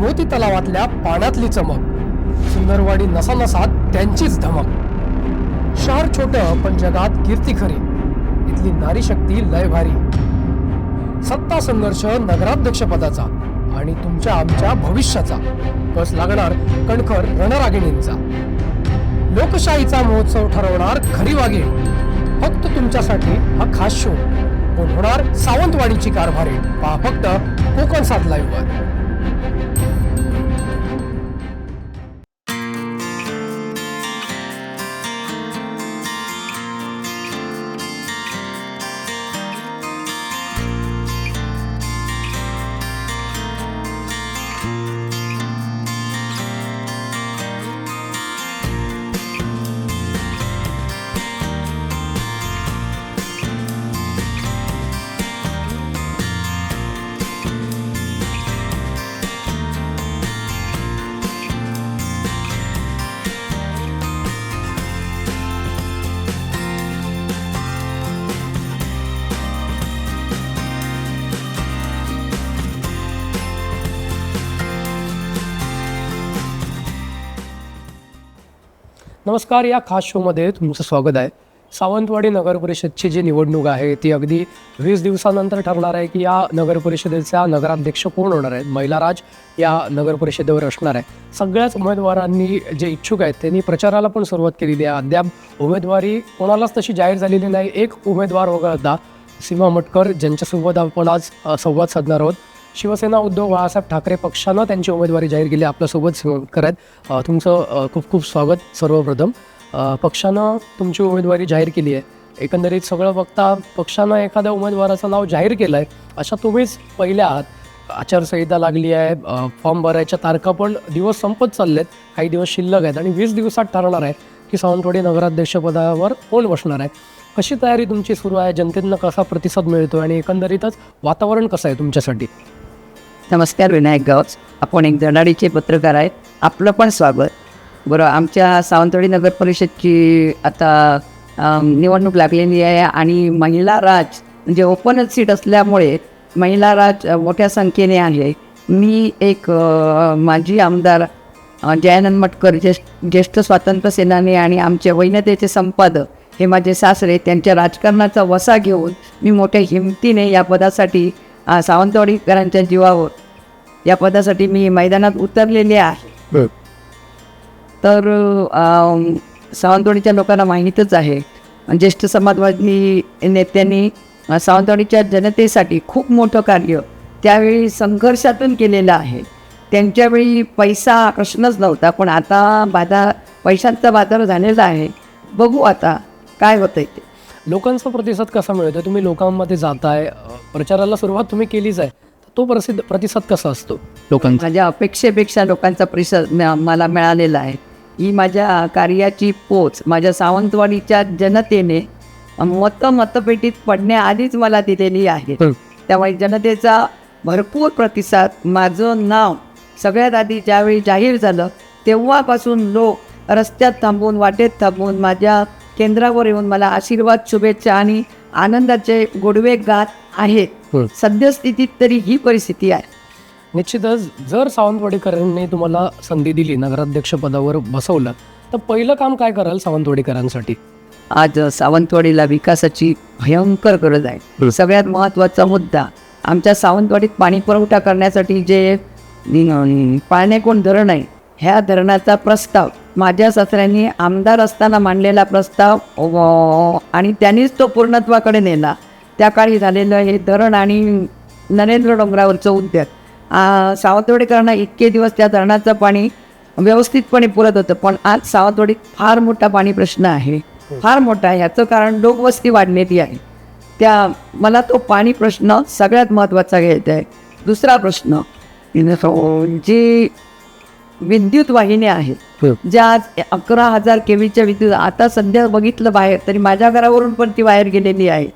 मोती तलावातल्या पाण्यातली चमक. सुंदरवाडी नसानसात त्यांचीच धमक. शहर छोट पण जगात कीर्ती खरी. इथली नारी शक्ती लय भारी. सत्ता संघर्ष नगराध्यक्ष पदाचा आणि तुमच्या आमच्या भविष्याचा. कस लागणार कणखर रणरागिणींचा. लोकशाहीचा महोत्सव ठरवणार खरी वागे फक्त तुमच्यासाठी हा खास शो कोण होणार सावंतवाडीची कारभारी. पहा फक्त कोकण सात लाईव्ह नमस्कार या खास शोमध्ये तुमचं स्वागत आहे. सावंतवाडी नगर परिषदची जी निवडणूक आहे ती अगदी वीस दिवसानंतर ठरणार आहे की या नगर परिषदेचा नगराध्यक्ष कोण होणार आहेत महिलाराज या नगर परिषदेवर असणार आहे. सगळ्याच उमेदवारांनी जे इच्छुक आहेत त्यांनी प्रचाराला पण सुरुवात केलेली आहे. अद्याप उमेदवारी कोणालाच तशी जाहीर झालेली नाही. एक उमेदवार वगळता सीमा मटकर ज्यांच्यासोबत आपण आज संवाद साधणार आहोत. शिवसेना उद्धव बाळासाहेब ठाकरे पक्षानं त्यांची उमेदवारी जाहीर केली. आपल्यासोबत करत तुमचं खूप खूप स्वागत सर्वप्रथम. पक्षानं तुमची उमेदवारी जाहीर केली आहे. एकंदरीत सगळं बघता पक्षानं एखाद्या उमेदवाराचं नाव जाहीर केलं आहे अशा तुम्हीच पहिल्या आहात. आचारसंहिता लागली आहे फॉर्म भरायच्या तारखा पण दिवस संपत चाललेत. काही दिवस शिल्लक आहेत आणि वीस दिवसात ठरणार आहे की सावंतवाडी नगराध्यक्षपदावर कोण बसणार आहे. कशी तयारी तुमची सुरू आहे? जनतेनं कसा प्रतिसाद मिळतो आणि एकंदरीतच वातावरण कसं आहे तुमच्यासाठी? नमस्कार विनायक गावच आपण एक धडाडीचे पत्रकार आहेत. आपलं पण स्वागत. बरं आमच्या सावंतवाडी नगर परिषदची आता निवडणूक लागलेली आहे आणि महिला राज म्हणजे ओपनच सीट असल्यामुळे महिला राज मोठ्या संख्येने आहे. मी एक माजी आमदार जयानंद मटकर ज्येष्ठ ज्येष्ठ स्वातंत्र्य सेनानी आणि आमच्या वैनतेचे संपादक हे माझे सासरे त्यांच्या राजकारणाचा वसा घेऊन मी मोठ्या हिमतीने या पदासाठी सावंतवाडीकरांच्या जीवावर या पदासाठी मी मैदानात उतरलेले आहे. तर सावंतवाडीच्या लोकांना माहीतच आहे. ज्येष्ठ समाजवादी नेत्यांनी सावंतवाडीच्या जनतेसाठी खूप मोठं कार्य त्यावेळी संघर्षातून केलेलं आहे. त्यांच्यावेळी पैसा प्रश्नच नव्हता पण आता बाजार पैशांचा बाजार झालेला आहे. बघू आता काय होतंय ते. लोकांचा प्रतिसाद कसा मिळतो तुम्ही लोकांमध्ये जाताय प्रचाराला सुरुवात तुम्ही केलीच आहे. तो प्रसिद्ध प्रतिसाद कसा असतो? लोकांचा? माझ्या अपेक्षेपेक्षा लोकांचा प्रतिसाद मला मिळालेला आहे. ही माझ्या कार्याची पोच माझ्या सावंतवाडीच्या जनतेने मत मतपेटीत पडण्याआधीच मला दिलेली आहे. त्यामुळे जनतेचा भरपूर प्रतिसाद माझं नाव सगळ्यात आधी ज्यावेळी जाहीर झालं तेव्हापासून लोक रस्त्यात थांबून वाटेत थांबून माझ्या केंद्रावर येऊन मला आशीर्वाद शुभेच्छा आणि आनंदाचे गोडवे गात आहेत. सद्यस्थितीत तरी ही परिस्थिती आहे. निश्चितच जर सावंतवाडीकरांनी तुम्हाला संधी दिली नगराध्यक्ष पदावर बसवलं तर पहिलं काम काय कराल सावंतवाडीकरांसाठी? आज सावंतवाडीला विकासाची भयंकर गरज आहे. सगळ्यात महत्त्वाचा मुद्दा आमच्या सावंतवाडीत पाणी पुरवठा करण्यासाठी जे अं, पाळणेकोण धरण आहे ह्या धरणाचा प्रस्ताव माझ्या सासऱ्यांनी आमदार असताना मांडलेला प्रस्ताव आणि त्यांनीच तो पूर्णत्वाकडे नेला. त्या काळी झालेलं हे धरण आणि नरेंद्र डोंगरावरचं उद्यान. सावंतवाडीकरांना इतके दिवस त्या धरणाचं पाणी व्यवस्थितपणे पुरत होतं पण आज सावंतवाडीत फार मोठा पाणी प्रश्न आहे. फार मोठा आहे. ह्याचं कारण लोकवस्ती वाढलेली आहे. त्या मला तो पाणी प्रश्न सगळ्यात महत्त्वाचा घ्यायचा आहे. दुसरा प्रश्न जी विद्युत वाहिन्या आहेत. ज्या आज अकरा हजार केवीच्या विद्युत आता सध्या बघितलं बाहेर तरी माझ्या घरावरून पण ती बाहेर गेलेली आहे.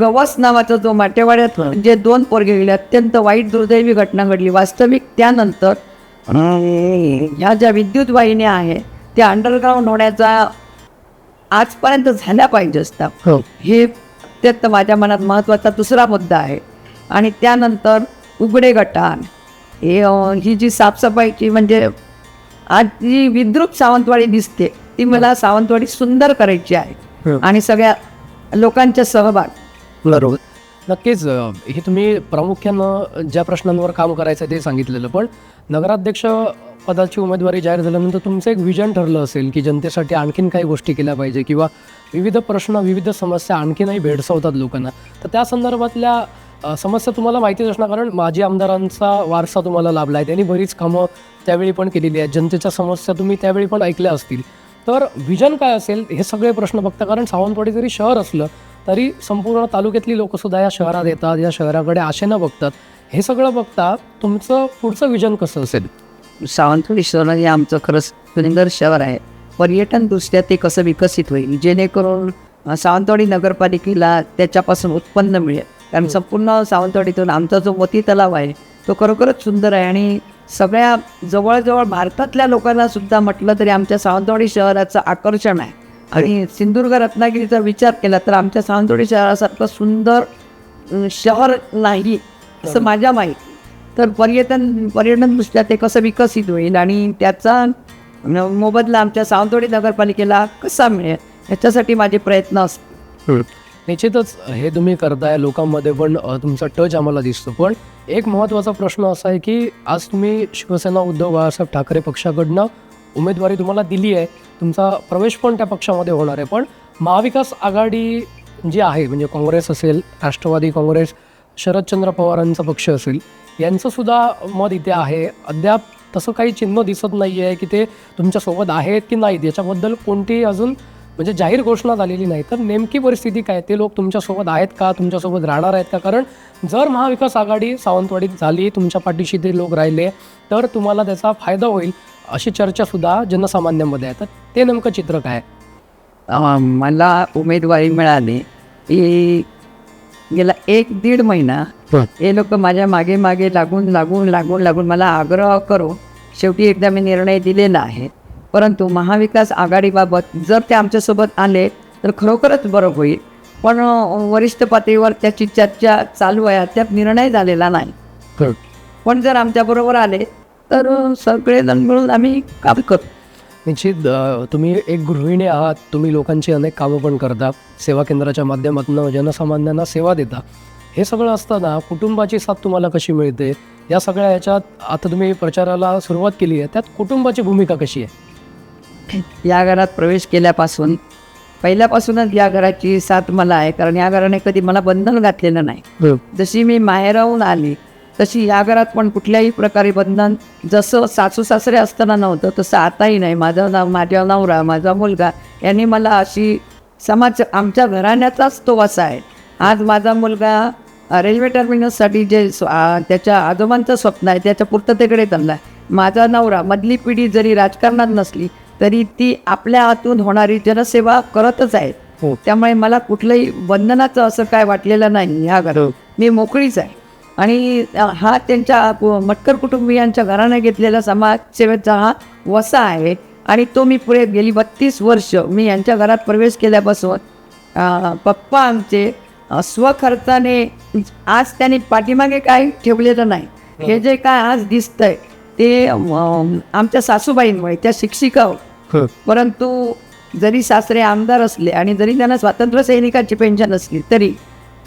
गवस नावाचा जो माटेवाड्यात जे दोन पोरगे गेले अत्यंत वाईट दुर्दैवी घटना घडली. वास्तविक त्यानंतर ह्या ज्या विद्युत वाहिन्या आहेत त्या अंडरग्राऊंड होण्याचा आजपर्यंत झाल्या पाहिजे असतात हो. हे अत्यंत माझ्या मनात महत्त्वाचा दुसरा मुद्दा आहे. आणि त्यानंतर उघडे गटार हे ही जी साफसफाईची म्हणजे आज जी विद्रुप सावंतवाडी दिसते ती मला सावंतवाडी सुंदर करायची आहे. आणि सगळ्या लोकांचा सहभाग. बरोबर. नक्कीच हे तुम्ही प्रामुख्यानं ज्या प्रश्नांवर काम करायचं आहे ते सांगितलेलं पण नगराध्यक्ष पदाची उमेदवारी जाहीर झाल्यानंतर तुमचं एक विजन ठरलं असेल की जनतेसाठी आणखीन काही गोष्टी केल्या पाहिजे किंवा विविध प्रश्न विविध समस्या आणखीनही भेडसावतात लोकांना. तर त्या संदर्भातल्या समस्या तुम्हाला माहितीच असणार कारण माजी आमदारांचा वारसा तुम्हाला लाभला आहे. त्यांनी बरीच कामं त्यावेळी पण केलेली आहेत. जनतेच्या समस्या तुम्ही त्यावेळी पण ऐकल्या असतील. तर विजन काय असेल हे सगळे प्रश्न बघता कारण सावंतवाडी जरी शहर असलं तरी संपूर्ण तालुक्यातली लोकसुद्धा या शहरात येतात या शहराकडे आशेनं बघतात. हे सगळं बघता तुमचं पुढचं विजन कसं असेल? सावंतवाडी शहर हे आमचं खरंच सुंदर शहर आहे. पर्यटनदृष्ट्या ते कसं विकसित होईल? जेणेकरून सावंतवाडी नगरपालिकेला त्याच्यापासून उत्पन्न मिळेल. कारण संपूर्ण सावंतवाडीतून आमचा जो मोती तलाव आहे तो खरोखरच सुंदर आहे. आणि सगळ्या जवळजवळ भारतातल्या लोकांना सुद्धा म्हटलं तरी आमच्या सावंतवाडी शहराचं आकर्षण आहे. आणि सिंधुदुर्ग रत्नागिरीचा विचार केला तर आमच्या सावंतवाडी शहरासारखं सुंदर शहर नाही असं माझ्या माहिती तर पर्यटन पर्यटनदृष्ट्या ते कसं विकसित होईल आणि त्याचा मोबदला आमच्या सावंतवाडी नगरपालिकेला कसा मिळेल याच्यासाठी माझे प्रयत्न असतात निश्चितच हे तुम्ही करताय लोकांमध्ये पण तुमचा टच आम्हाला दिसतो. पण एक महत्त्वाचा प्रश्न असा आहे की आज तुम्ही शिवसेना उद्धव बाळासाहेब ठाकरे पक्षाकडनं उमेदवारी तुम्हाला दिली आहे. तुमचा प्रवेश पण त्या पक्षामध्ये होणार आहे. पण महाविकास आघाडी जी आहे म्हणजे काँग्रेस असेल राष्ट्रवादी काँग्रेस शरदचंद्र पवारांचा पक्ष असेल यांचंसुद्धा मत इथे आहे. अद्याप तसं काही चिन्ह दिसत नाही आहे की ते तुमच्यासोबत आहेत की नाहीत. याच्याबद्दल कोणतीही अजून म्हणजे जाहीर घोषणा झालेली नाही. तर नेमकी परिस्थिती काय? ते लोक तुमच्यासोबत आहेत का? तुमच्यासोबत राहणार आहेत का? कारण जर महाविकास आघाडी सावंतवाडीत झाली तुमच्या पाठीशी ते लोक राहिले तर तुम्हाला त्याचा फायदा होईल अशी चर्चासुद्धा जनसामान्यांमध्ये आहे. तर ते नेमकं चित्र काय मला उमेदवारी मिळाली. की गेला एक दीड महिना हे लोक माझ्या मागे मागे लागून लागून लागून लागून मला आग्रह करून शेवटी एकदा मी निर्णय दिलेला आहे. परंतु महाविकास आघाडीबाबत जर ते आमच्यासोबत आले तर खरोखरच बरं होईल. पण वरिष्ठ पातळीवर त्याची चर्चा चालू आहे त्यात निर्णय झालेला नाही. पण जर आमच्याबरोबर आले तर सगळेजण मिळून आम्ही काम करू. निश्चित तुम्ही एक गृहिणी आहात. तुम्ही लोकांची अनेक कामं पण करता. सेवा केंद्राच्या माध्यमातून जनसामान्यांना सेवा देता. हे सगळं असताना कुटुंबाची साथ तुम्हाला कशी मिळते? या सगळ्या ह्याच्यात आता तुम्ही प्रचाराला सुरुवात केली आहे. त्यात कुटुंबाची भूमिका कशी आहे? या घरात प्रवेश केल्यापासून पहिल्यापासूनच या घराची साथ मला आहे कारण या घराने कधी मला बंधन घातलेलं नाही. जशी मी माहेराहून आली तशी या घरात पण कुठल्याही प्रकारे बंधन जसं सासू सासरे असताना नव्हतं तसं आताही नाही. माझं नाव माझा नवरा माझा मुलगा यांनी मला अशी समाज आमच्या घराण्याचाच तो वसा आहे. आज माझा मुलगा रेल्वे टर्मिनससाठी जे त्याच्या आजोबांचं स्वप्न आहे त्याच्या पूर्ततेकडे चालला आहे माझा नवरा मधली पिढी जरी राजकारणात नसली तरी ती आपल्या हातून होणारी जनसेवा करतच आहे. हो. त्यामुळे मला कुठलंही बंधनाचं असं काय वाटलेलं नाही ह्या घरात. मी मोकळीच आहे. आणि हा त्यांच्या मटकर कुटुंबियांच्या घराने घेतलेला समाजसेवेचा हा वसा आहे. आणि तो मी पुढे गेली बत्तीस वर्ष मी यांच्या घरात प्रवेश केल्यापासून पप्पा आमचे स्वखर्चाने आज त्यांनी पाठीमागे काही ठेवलेलं नाही. हे जे काय आज दिसतंय ते आमच्या सासूबाईंमुळे त्या शिक्षिका. परंतु जरी सासरे आमदार असले आणि जरी त्यांना स्वातंत्र्य सैनिकाची पेन्शन असली तरी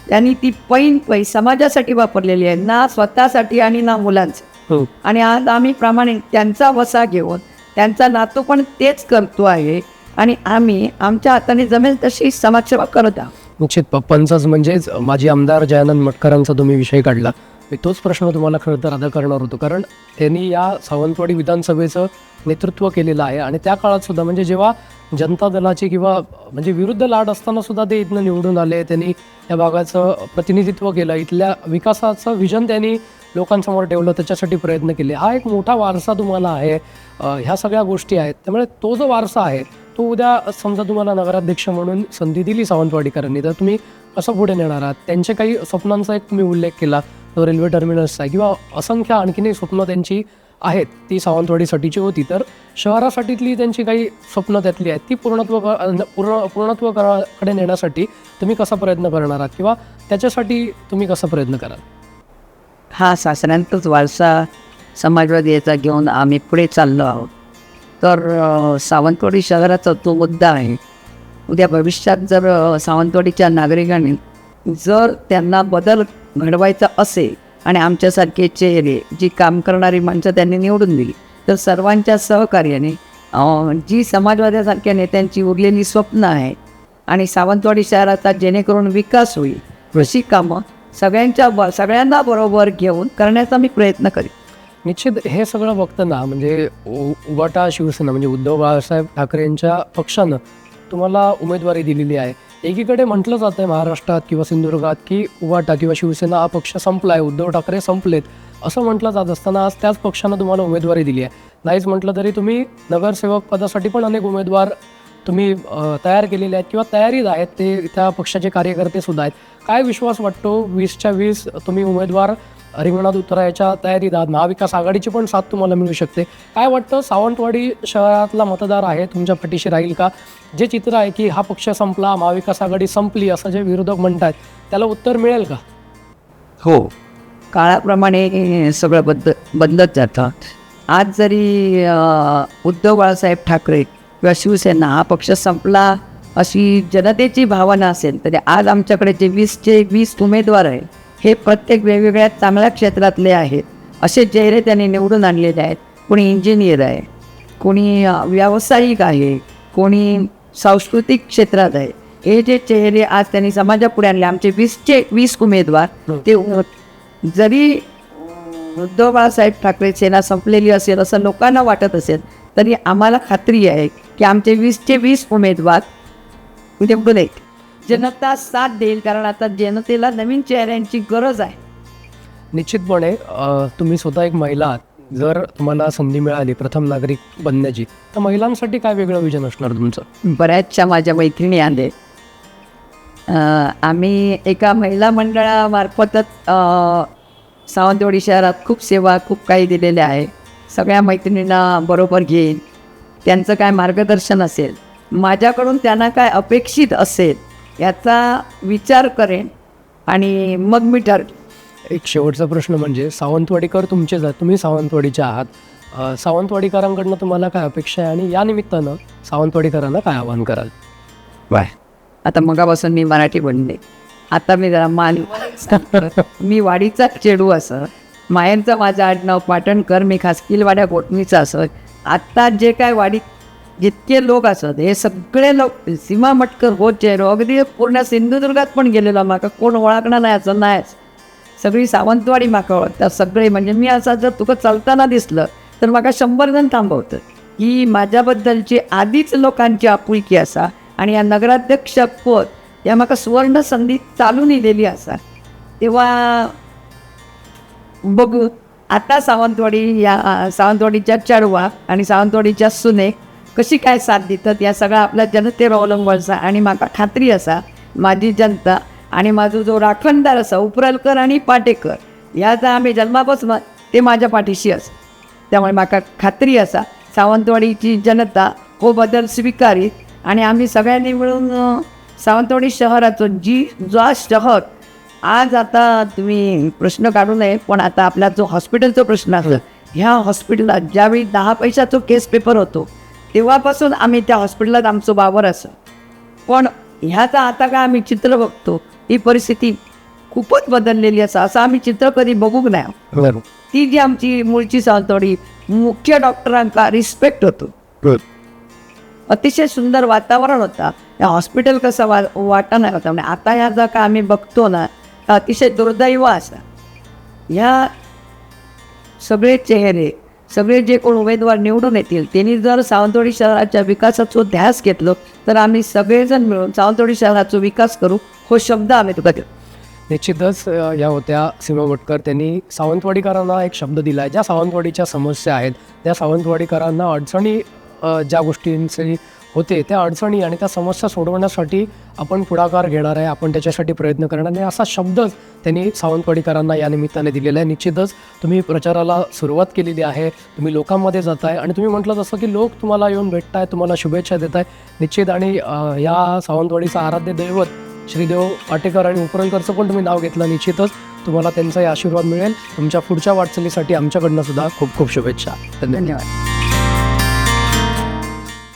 त्यांनी ती पैन पै समाजासाठी वापरलेली आहे ना स्वतःसाठी आणि ना मुलांचं आणि आज आम्ही प्रामाणिक त्यांचा वसा घेऊन त्यांचा नातू पण तेच करतो आहे. आणि आम्ही आमच्या हाताने जमेल तशी समाजसेवा करत आहोत. निश्चित. पप्पांचाच म्हणजेच माजी आमदार जयानंद मटकरांचा तुम्ही विषय काढला. मी तोच प्रश्न तुम्हाला खरं तर अदा करणार होतो. कारण त्यांनी या सावंतवाडी विधानसभेचं नेतृत्व केलेलं आहे आणि त्या काळात सुद्धा म्हणजे जेव्हा जनता दलाची किंवा म्हणजे विरुद्ध लाट असताना सुद्धा ते इथनं निवडून आले त्यांनी या भागाचं प्रतिनिधित्व केलं इथल्या विकासाचं विजन त्यांनी लोकांसमोर ठेवलं त्याच्यासाठी प्रयत्न केले. हा एक मोठा वारसा तुम्हाला आहे ह्या सगळ्या गोष्टी आहेत. त्यामुळे तो जो वारसा आहे तो उद्या समजा तुम्हाला नगराध्यक्ष म्हणून संधी दिली सावंतवाडीकरांनी तर तुम्ही कसं पुढे नेणार आहात? त्यांच्या काही स्वप्नांचा एक तुम्ही उल्लेख केला. रेल्वे टर्मिनल्स आहे. किंवा असंख्य आणखीनही स्वप्न त्यांची आहेत. ती सावंतवाडीसाठीची होती. तर शहरासाठीतली त्यांची काही स्वप्न त्यातली आहेत. ती पूर्णत्व क- पूर्ण पूर्णत्व कराकडे नेण्यासाठी तुम्ही कसा प्रयत्न करणार आहात? किंवा त्याच्यासाठी तुम्ही कसा प्रयत्न कराल? हा सासऱ्यांचाच वारसा समाजवादी याचा घेऊन आम्ही पुढे चाललो आहोत. तर सावंतवाडी शहराचा तो मुद्दा आहे. उद्या भविष्यात जर सावंतवाडीच्या नागरिकांनी जर त्यांना बदल घडवायचा असेल आणि आमच्यासारखे चेहरे जी काम करणारी माणसं त्यांनी निवडून दिली तर सर्वांच्या सहकार्याने जी समाजवाद्यासारख्या नेत्यांची उरलेली स्वप्न आहेत आणि सावंतवाडी शहराचा जेणेकरून विकास होईल अशी कामं सगळ्यांच्या ब सगळ्यांना बरोबर घेऊन करण्याचा मी प्रयत्न करेन. निश्चित हे सगळं बघताना म्हणजे उ- उबाटा शिवसेना म्हणजे उद्धव बाळासाहेब ठाकरेंच्या पक्षानं तुम्हाला उमेदवारी दिलेली आहे. एकीकडे म्हटलं जातं आहे महाराष्ट्रात किंवा सिंधुदुर्गात की उवाटा किंवा शिवसेना हा पक्ष संपला आहे उद्धव ठाकरे संपलेत असं म्हटलं जात असताना आज त्याच पक्षानं तुम्हाला उमेदवारी दिली आहे. नाहीच म्हटलं तरी तुम्ही नगरसेवक पदासाठी पण अनेक उमेदवार तुम्ही तयार केलेले आहेत किंवा तयारीत आहेत ते त्या पक्षाचे कार्यकर्ते सुद्धा आहेत. काय विश्वास वाटतो? वीसच्या वीस तुम्ही उमेदवार रिंगणात उतरायच्या तयारीत आहात महाविकास आघाडीची पण साथ तुम्हाला मिळू शकते. काय वाटतं? सावंतवाडी शहरातला मतदार आहे तुमच्या पाठीशी राहील का? जे चित्र आहे की हा पक्ष संपला महाविकास आघाडी संपली असं जे विरोधक म्हणतात त्याला उत्तर मिळेल का? हो. काळाप्रमाणे सगळं बद बदलत जातं आज जरी उद्धव बाळासाहेब ठाकरे किंवा शिवसेना हा पक्ष संपला अशी जनतेची भावना असेल तरी आज आमच्याकडे जे वीसचे वीस उमेदवार आहेत हे प्रत्येक वेगवेगळ्या चांगल्या क्षेत्रातले आहेत. असे चेहरे त्यांनी निवडून आणलेले आहेत. कोणी इंजिनियर आहे कोणी व्यावसायिक आहे कोणी सांस्कृतिक क्षेत्रात आहे. हे जे चेहरे आज त्यांनी समाजापुढे आणले आमचे वीसचे वीस उमेदवार ते जरी उद्धव बाळासाहेब ठाकरे सेना संपलेली असेल असं लोकांना वाटत असेल तरी आम्हाला खात्री आहे की आमचे वीसचे वीस उमेदवार निवडून येईल जनता साथ देईल कारण आता जनतेला नवीन चेहऱ्यांची गरज आहे. निश्चितपणे तुम्ही स्वतः एक महिला आहात. जर तुम्हाला संधी मिळाली प्रथम नागरिक बनण्याची तर महिलांसाठी काय वेगळं विजन असणार तुमचं? बऱ्याचशा माझ्या मैत्रिणी आले आम्ही एका महिला मंडळामार्फतच सावंतवाडी शहरात खूप सेवा खूप काही दिलेले आहे. सगळ्या मैत्रिणींना बरोबर घेईन. त्यांचं काय मार्गदर्शन असेल? माझ्याकडून त्यांना काय अपेक्षित असेल? याचा विचार करेन आणि मग मी ठरवेन. एक शेवटचा प्रश्न म्हणजे सावंतवाडीकर तुमचेच आहेत तुम्ही सावंतवाडीचे आहात. अ, सावंतवाडीकरांकडनं तुम्हाला काय अपेक्षा आहे आणि या निमित्तानं सावंतवाडीकरांना काय आवाहन कराल? बाय. आता मगापासून मी मराठी बनले आता मी जरा मान मी वाडीचा चेडू असं. मायांचं माझं आडनाव पाटणकर मी खासकीलवाड्या कोटणीचं असं. आत्ता जे काय वाडीत जितके लोक असत हे सगळे लोक सीमा मटकर होत चेहरो अगदी पूर्ण सिंधुदुर्गात पण गेलेलो माका. कोण ओळखणार नाही असं नाहीच सगळी सावंतवाडी माका ओळखतात सगळे. म्हणजे मी असं जर तुका चालताना दिसलं तर म्हाका शंभर जण थांबवतं ही माझ्याबद्दलची आधीच लोकांची आपुलकी असा आणि या नगराध्यक्ष पद या म्हाका सुवर्ण संधी चालून दिलेली असा. तेव्हा बघू. आता सावंतवाडी या सावंतवाडीच्या चेडवा आणि सावंतवाडीच्या सुने कशी काय साथ दितात या सगळं आपल्या जनतेवर अवलंबून असा आणि म्हाका खात्री असा माझी जनता आणि माझो जो राखणदार असा उपरलकर आणि पाटेकर याचा आम्ही जन्मापासून ते माझ्या पाठीशी अस. त्यामुळे म्हाका खात्री असा सावंतवाडीची जनता हो बदल स्वीकारीत आणि आम्ही सगळ्यांनी मिळून सावंतवाडी शहराचो जी जो शहर आज आता तुम्ही प्रश्न काढू नये पण आता आपला जो हॉस्पिटलचा प्रश्न असतो ह्या हॉस्पिटलात ज्यावेळी दहा पैशाचा केस पेपर होतो तेव्हापासून आम्ही त्या हॉस्पिटलात आमचं वावर असं. पण ह्याचा आता काय आम्ही चित्र बघतो ही परिस्थिती खूपच बदललेली असा असं आम्ही चित्र कधी बघूक नाही. ती जी आमची मूळची सावंतवाडी मुख्य डॉक्टरांका रिस्पेक्ट होतो. अतिशय सुंदर वातावरण होता. या हॉस्पिटल कसं वा वाटा नाही होता म्हणजे आता ह्या जर का आम्ही बघतो ना तर अतिशय दुर्दैव असा. ह्या सगळे चेहरे सगळे जे कोण उमेदवार निवडून येतील त्यांनी जर सावंतवाडी शहराच्या विकासाचा ध्यास घेतलं तर आम्ही सगळेजण मिळून सावंतवाडी शहराचा विकास करू हो शब्द आम्ही तुका देऊ. निश्चितच या होत्या सीमा भटकर त्यांनी सावंतवाडीकरांना एक शब्द दिला आहे ज्या सावंतवाडीच्या समस्या आहेत त्या सावंतवाडीकरांना अडचणी ज्या गोष्टींची होते त्या अडचणी आणि त्या समस्या सोडवण्यासाठी आपण पुढाकार घेणार आहे आपण त्याच्यासाठी प्रयत्न करणार आहे. असा शब्दच त्यांनी सावंतवाडीकरांना या निमित्ताने दिलेला आहे. निश्चितच तुम्ही प्रचाराला सुरुवात केलेली आहे तुम्ही लोकांमध्ये जात आहे आणि तुम्ही म्हटलं जसं की लोक तुम्हाला येऊन भेटत आहे तुम्हाला शुभेच्छा देत आहे निश्चित आणि या सावंतवाडीचं आराध्य दैवत श्रीदेव पाटेकर आणि उपरणकरचं पण तुम्ही नाव घेतलं. निश्चितच तुम्हाला त्यांचाही आशीर्वाद मिळेल. तुमच्या पुढच्या वाटचालीसाठी आमच्याकडनं सुद्धा खूप खूप शुभेच्छा. धन्यवाद.